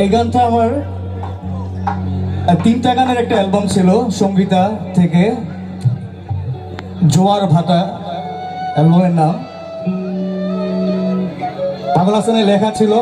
এই গানটা আমার তিনটা গানের একটা অ্যালবাম ছিল, সঙ্গীতা থেকে জোয়ার ভাটা অ্যালবামের নাম। পাগল হাসানের লেখা ছিল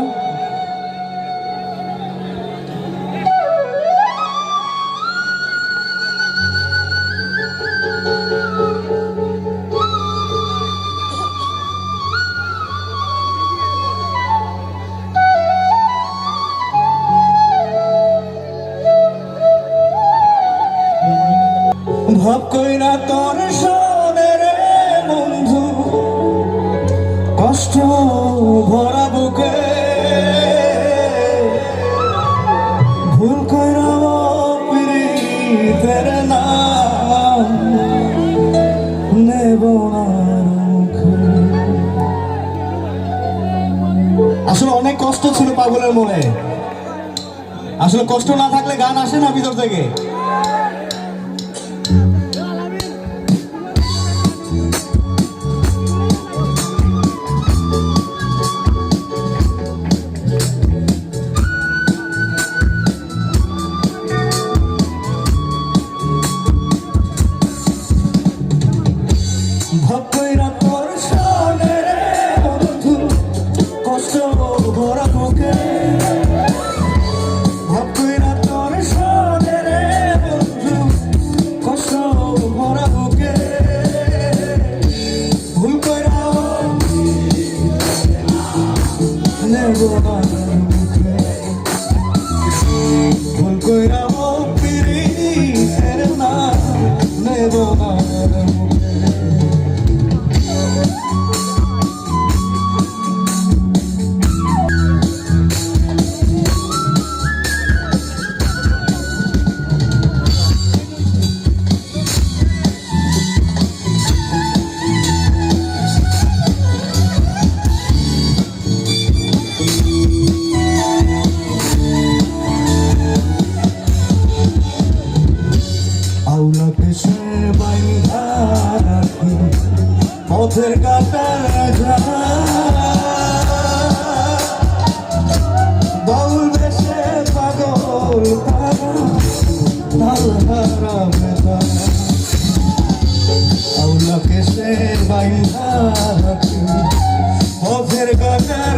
কইরা তোর শোনে বন্ধু, কষ্ট ভরা বুকে। ভুল কইরা নেব আসলে অনেক কষ্ট ছিল পাগলের মনে। আসলে কষ্ট না থাকলে গান আসে না ভিতর থেকে। আউলাকে সে বাইন্ধা রাখি, পথের কাটা যা বাউল বেশে পাগল তারা, তাল হারামে সে বাইন্ধা রাখি, পথের কাটার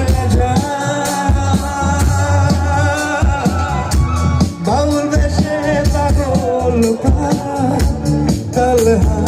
পাগল তারা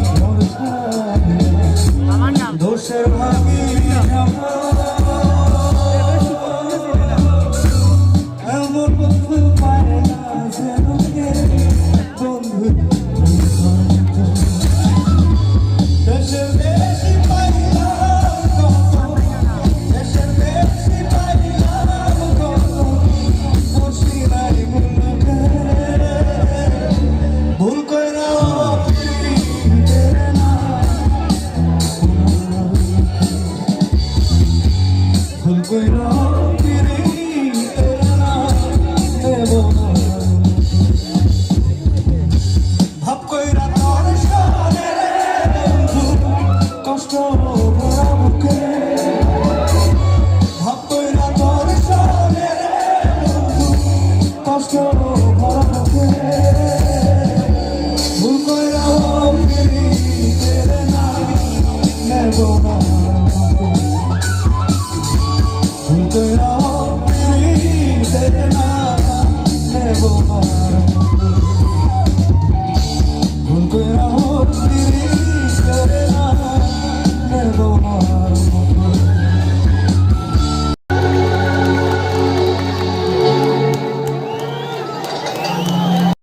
দেব না